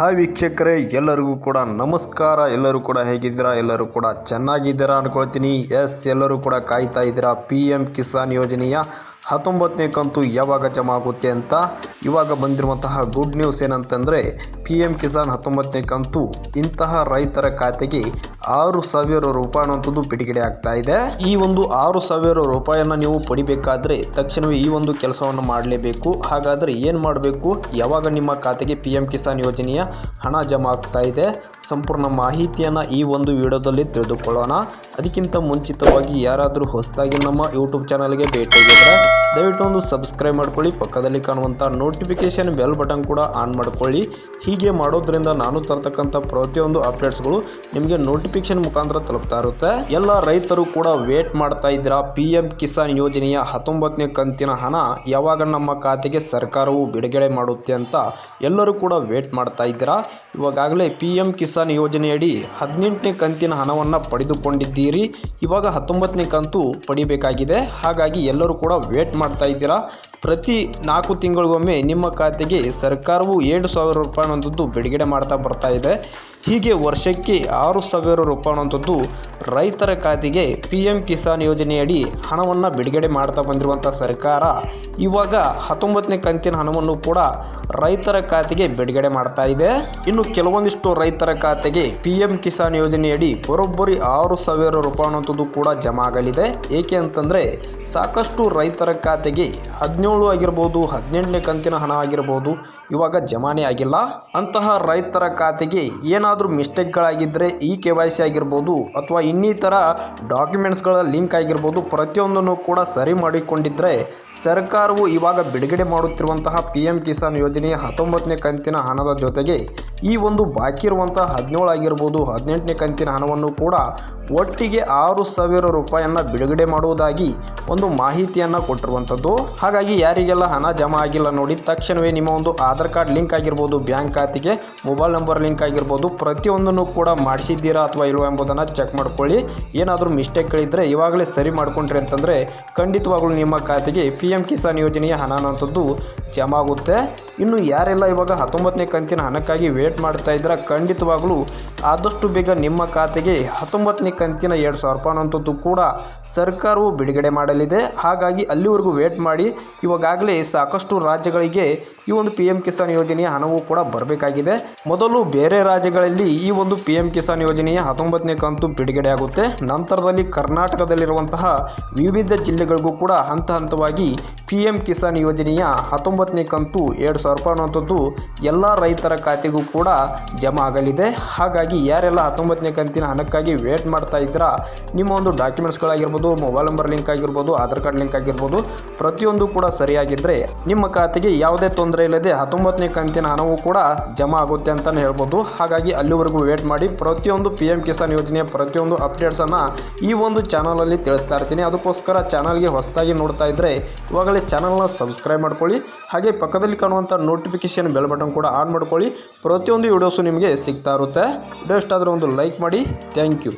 Hi ವೀಕ್ಷಕರೇ, ಎಲ್ಲರಿಗೂ ಕೂಡ ನಮಸ್ಕಾರ. ಎಲ್ಲರೂ ಕೂಡ ಹೇಗಿದ್ದೀರಾ? ಎಲ್ಲರೂ ಕೂಡ ಚೆನ್ನಾಗಿದ್ದೀರಾ ಅಂದ್ಕೊಳ್ತೀನಿ ಎಸ್, ಎಲ್ಲರೂ ಕೂಡ ಕಾಯ್ತಾ ಇದ್ದೀರಾ? ಪಿ ಎಂ ಕಿಸಾನ್ ಯೋಜನೆಯ ಹತ್ತೊಂಬತ್ತನೇ ಕಂತು ಯಾವಾಗ ಜಮಾ ಆಗುತ್ತೆ ಅಂತ ಇವಾಗ ಬಂದಿರುವಂತಹ ಗುಡ್ ನ್ಯೂಸ್ ಏನಂತಂದರೆ ಪಿ ಎಂ ಕಿಸಾನ್ ಹತ್ತೊಂಬತ್ತನೇ ಕಂತು ಇಂತಹ ರೈತರ ಖಾತೆಗೆ ಆರು ಸಾವಿರ ರೂಪಾಯಿ ಅನ್ನುವಂಥದ್ದು ಬಿಡುಗಡೆ ಆಗ್ತಾ ಇದೆ. ಈ ಒಂದು ಆರು ಸಾವಿರ ರೂಪಾಯಿಯನ್ನು ನೀವು ಪಡಿಬೇಕಾದ್ರೆ ತಕ್ಷಣವೇ ಈ ಒಂದು ಕೆಲಸವನ್ನು ಮಾಡಲೇಬೇಕು. ಹಾಗಾದರೆ ಏನು ಮಾಡಬೇಕು? ಯಾವಾಗ ನಿಮ್ಮ ಖಾತೆಗೆ ಪಿ ಎಂ ಕಿಸಾನ್ ಯೋಜನೆಯ ಹಣ ಜಮಾ ಆಗ್ತಾ ಇದೆ? ಸಂಪೂರ್ಣ ಮಾಹಿತಿಯನ್ನು ಈ ಒಂದು ವಿಡಿಯೋದಲ್ಲಿ ತಿಳಿದುಕೊಳ್ಳೋಣ. ಅದಕ್ಕಿಂತ ಮುಂಚಿತವಾಗಿ ಯಾರಾದರೂ ಹೊಸದಾಗಿ ನಮ್ಮ ಯೂಟ್ಯೂಬ್ ಚಾನಲ್ಗೆ ಭೇಟಿಯಾಗಿದ್ದರೆ ದಯವಿಟ್ಟು ಒಂದು ಸಬ್ಸ್ಕ್ರೈಬ್ ಮಾಡ್ಕೊಳ್ಳಿ, ಪಕ್ಕದಲ್ಲಿ ಕಾಣುವಂಥ ನೋಟಿಫಿಕೇಶನ್ ಬೆಲ್ ಬಟನ್ ಕೂಡ ಆನ್ ಮಾಡ್ಕೊಳ್ಳಿ. ಹೀಗೆ ಮಾಡೋದ್ರಿಂದ ನಾನು ತರ್ತಕ್ಕಂಥ ಪ್ರತಿಯೊಂದು ಅಪ್ಡೇಟ್ಸ್ಗಳು ನಿಮಗೆ ನೋಟಿಫಿಕೇಶನ್ ಮುಖಾಂತರ ತಲುಪ್ತಾ ಇರುತ್ತೆ. ಎಲ್ಲ ರೈತರು ಕೂಡ ವೇಟ್ ಮಾಡ್ತಾ ಇದ್ದೀರಾ? ಪಿ ಎಂ ಕಿಸಾನ್ ಯೋಜನೆಯ ಹತ್ತೊಂಬತ್ತನೇ ಕಂತಿನ ಹಣ ಯಾವಾಗ ನಮ್ಮ ಖಾತೆಗೆ ಸರ್ಕಾರವು ಬಿಡುಗಡೆ ಮಾಡುತ್ತೆ ಅಂತ ಎಲ್ಲರೂ ಕೂಡ ವೇಟ್ ಮಾಡ್ತಾ ಇದ್ದೀರಾ? ಇವಾಗಲೇ ಪಿ ಎಂ ಕಿಸಾನ್ ಯೋಜನೆಯಡಿ ಹದಿನೆಂಟನೇ ಕಂತಿನ ಹಣವನ್ನು ಪಡೆದುಕೊಂಡಿದ್ದೀರಿ. ಇವಾಗ ಹತ್ತೊಂಬತ್ತನೇ ಕಂತು ಪಡಿಬೇಕಾಗಿದೆ. ಹಾಗಾಗಿ ಎಲ್ಲರೂ ಕೂಡ ವೇಟ್ ಮಾಡ್ತಾ ಇದ್ದೀರಾ? ಪ್ರತಿ ನಾಲ್ಕು ತಿಂಗಳಿಗೊಮ್ಮೆ ನಿಮ್ಮ ಖಾತೆಗೆ ಸರ್ಕಾರವು ಏಳು ಸಾವಿರ ರೂಪಾಯಿ ಅನ್ನೋಂಥದ್ದು ಬಿಡುಗಡೆ ಮಾಡ್ತಾ ಬರ್ತಾ ಇದೆ. ಹೀಗೆ ವರ್ಷಕ್ಕೆ ಆರು ಸಾವಿರ ರೂಪಾಯಿ ಅನ್ನೋಂಥದ್ದು ರೈತರ ಖಾತೆಗೆ ಪಿ ಎಂ ಕಿಸಾನ್ ಯೋಜನೆಯಡಿ ಹಣವನ್ನು ಬಿಡುಗಡೆ ಮಾಡ್ತಾ ಬಂದಿರುವಂಥ ಸರ್ಕಾರ, ಇವಾಗ ಹತ್ತೊಂಬತ್ತನೇ ಕಂತಿನ ಹಣವನ್ನು ಕೂಡ ರೈತರ ಖಾತೆಗೆ ಬಿಡುಗಡೆ ಮಾಡ್ತಾ ಇದೆ. ಇನ್ನು ಕೆಲವೊಂದಿಷ್ಟು ರೈತರ ಖಾತೆಗೆ ಪಿ ಎಂ ಕಿಸಾನ್ ಯೋಜನೆಯಡಿ ಬರೋಬ್ಬರಿ ಆರು ಸಾವಿರ ರೂಪಾಯಿ ಅನ್ನೋಂಥದ್ದು ಕೂಡ ಜಮಾ ಆಗಲಿದೆ. ಏಕೆ ಅಂತಂದರೆ ಸಾಕಷ್ಟು ರೈತರ ಖಾತೆಗೆ ಹದಿನೇಳು ಆಗಿರ್ಬೋದು, ಹದಿನೆಂಟನೇ ಕಂತಿನ ಹಣ ಆಗಿರ್ಬೋದು, ಇವಾಗ ಜಮಾನೆ ಆಗಿಲ್ಲ. ಅಂತಹ ರೈತರ ಖಾತೆಗೆ ಏನಾದರೂ ಮಿಸ್ಟೇಕ್ಗಳಾಗಿದ್ದರೆ ಇ ಕೆ ವೈ ಸಿ ಆಗಿರ್ಬೋದು ಅಥವಾ ಇನ್ನಿತರ ಡಾಕ್ಯುಮೆಂಟ್ಸ್ಗಳ ಲಿಂಕ್ ಆಗಿರ್ಬೋದು, ಪ್ರತಿಯೊಂದನ್ನು ಕೂಡ ಸರಿ ಮಾಡಿಕೊಂಡಿದ್ದರೆ ಸರ್ಕಾರವು ಇವಾಗ ಬಿಡುಗಡೆ ಮಾಡುತ್ತಿರುವಂತಹ ಪಿ ಎಂ ಕಿಸಾನ್ ಯೋಜನೆಯ ಹತ್ತೊಂಬತ್ತನೇ ಕಂತಿನ ಹಣದ ಜೊತೆಗೆ ಈ ಒಂದು ಬಾಕಿ ಇರುವಂತಹ ಹದಿನೇಳು ಆಗಿರ್ಬೋದು, ಹದಿನೆಂಟನೇ ಕಂತಿನ ಹಣವನ್ನು ಕೂಡ ಒಟ್ಟಿಗೆ ಆರು ಸಾವಿರ ರೂಪಾಯಿಯನ್ನು ಬಿಡುಗಡೆ ಮಾಡುವುದಾಗಿ ಒಂದು ಮಾಹಿತಿಯನ್ನು ಕೊಟ್ಟಿರುವಂಥದ್ದು. ಹಾಗಾಗಿ ಯಾರಿಗೆಲ್ಲ ಹಣ ಜಮಾ ಆಗಿಲ್ಲ ನೋಡಿ, ತಕ್ಷಣವೇ ನಿಮ್ಮ ಒಂದು ಆಧಾರ್ ಕಾರ್ಡ್ ಲಿಂಕ್ ಆಗಿರ್ಬೋದು, ಬ್ಯಾಂಕ್ ಖಾತೆಗೆ ಮೊಬೈಲ್ ನಂಬರ್ ಲಿಂಕ್ ಆಗಿರ್ಬೋದು, ಪ್ರತಿಯೊಂದನ್ನು ಕೂಡ ಮಾಡಿಸಿದ್ದೀರಾ ಅಥವಾ ಇಲ್ವ ಎಂಬುದನ್ನು ಚೆಕ್ ಮಾಡ್ಕೊಳ್ಳಿ. ಏನಾದರೂ ಮಿಸ್ಟೇಕ್ಗಳಿದ್ದರೆ ಇವಾಗಲೇ ಸರಿ ಮಾಡ್ಕೊಂಡ್ರಿ ಅಂತಂದರೆ ಖಂಡಿತವಾಗ್ಲೂ ನಿಮ್ಮ ಖಾತೆಗೆ ಪಿ ಎಂ ಕಿಸಾನ್ ಯೋಜನೆಯ ಹಣ ಅನ್ನೋಂಥದ್ದು ಜಮಾ ಆಗುತ್ತೆ. ಇನ್ನು ಯಾರೆಲ್ಲ ಇವಾಗ ಹತ್ತೊಂಬತ್ತನೇ ಕಂತಿನ ಹಣಕ್ಕಾಗಿ ವೇಟ್ ಮಾಡ್ತಾ ಇದ್ದೀರಾ, ಖಂಡಿತವಾಗ್ಲೂ ಆದಷ್ಟು ಬೇಗ ನಿಮ್ಮ ಖಾತೆಗೆ ಹತ್ತೊಂಬತ್ತನೇ ಕಂತಿನ ಎರಡು ಸಾವಿರ ರೂಪಾಯಿ ಅನ್ನೋಂಥದ್ದು ಕೂಡ ಸರ್ಕಾರವು ಬಿಡುಗಡೆ ಮಾಡಲಿದೆ ಹಾಗಾಗಿ ಅಲ್ಲಿವರೆಗೂ ವೇಟ್ ಮಾಡಿ. ಇವಾಗಲೇ ಸಾಕಷ್ಟು ರಾಜ್ಯಗಳಿಗೆ ಈ ಒಂದು ಪಿ ಎಂ ಕಿಸಾನ್ ಯೋಜನೆಯ ಹಣವು ಕೂಡ ಬರಬೇಕಾಗಿದೆ. ಮೊದಲು ಬೇರೆ ರಾಜ್ಯಗಳಲ್ಲಿ ಈ ಒಂದು ಪಿ ಎಂ ಕಿಸಾನ್ ಯೋಜನೆಯ ಹತ್ತೊಂಬತ್ತನೇ ಕಂತು ಬಿಡುಗಡೆ ಆಗುತ್ತೆ ನಂತರದಲ್ಲಿ ಕರ್ನಾಟಕದಲ್ಲಿರುವಂತಹ ವಿವಿಧ ಜಿಲ್ಲೆಗಳಿಗೂ ಕೂಡ ಹಂತ ಹಂತವಾಗಿ ಪಿ ಎಂ ಕಿಸಾನ್ ಯೋಜನೆಯ ಹತ್ತೊಂಬತ್ತನೇ ಕಂತು ಎರಡು ಸಾವಿರ ರೂಪಾಯಿ ಅನ್ನುವಂಥದ್ದು ಎಲ್ಲ ರೈತರ ಖಾತೆಗೂ ಕೂಡ ಜಮಾ ಆಗಲಿದೆ. ಹಾಗಾಗಿ ಯಾರೆಲ್ಲ ಹತ್ತೊಂಬತ್ತನೇ ಕಂತಿನ ಹಣಕ್ಕಾಗಿ ವೇಟ್ ಮಾಡ್ತಾ ಇದ್ದೀರಾ, ನಿಮ್ಮ ಒಂದು ಡಾಕ್ಯುಮೆಂಟ್ಸ್ಗಳಾಗಿರ್ಬೋದು ಮೊಬೈಲ್ ನಂಬರ್ ಲಿಂಕ್ ಆಗಿರ್ಬೋದು ಆಧಾರ್ ಕಾರ್ಡ್ ಲಿಂಕ್ ಆಗಿರ್ಬೋದು, ಪ್ರತಿಯೊಂದು ಕೂಡ ಸರಿಯಾಗಿದ್ದರೆ ನಿಮ್ಮ ಖಾತೆಗೆ ಯಾವುದೇ ತೊಂದರೆ ಇಲ್ಲದೆ ಹತ್ತೊಂಬತ್ತನೇ ಕಂತಿನ ಹಣವು ಕೂಡ ಜಮಾ ಆಗುತ್ತೆ ಅಂತಲೇ ಹೇಳ್ಬೋದು. ಹಾಗಾಗಿ ಅಲ್ಲಿವರೆಗೂ ವೇಟ್ ಮಾಡಿ, ಪ್ರತಿಯೊಂದು ಪಿ ಎಂ ಕಿಸಾನ್ ಯೋಜನೆಯ ಪ್ರತಿಯೊಂದು ಅಪ್ಡೇಟ್ಸನ್ನು ಈ ಒಂದು ಚಾನಲಲ್ಲಿ ತಿಳಿಸ್ತಾ ಇರ್ತೀನಿ. ಅದಕ್ಕೋಸ್ಕರ ಚಾನಲ್ಗೆ ಹೊಸದಾಗಿ ನೋಡ್ತಾ ಇದ್ದರೆ ಇವಾಗಲೇ ಚಾನಲ್ನ ಸಬ್ಸ್ಕ್ರೈಬ್ ಮಾಡ್ಕೊಳ್ಳಿ. ಹಾಗೆ ಪಕ್ಕದಲ್ಲಿ ಕಾಣುವಂಥ ನೋಟಿಫಿಕೇಷನ್ ಬೆಲ್ ಬಟನ್ ಕೂಡ ಆನ್ ಮಾಡ್ಕೊಳ್ಳಿ. ಪ್ರತಿಯೊಂದು ವಿಡಿಯೋಸು ನಿಮಗೆ ಸಿಗ್ತಾ ಇರುತ್ತೆ. ವಿಡಿಯೋ ಇಷ್ಟ ಆದರೆ ಒಂದು ಲೈಕ್ ಮಾಡಿ. Thank you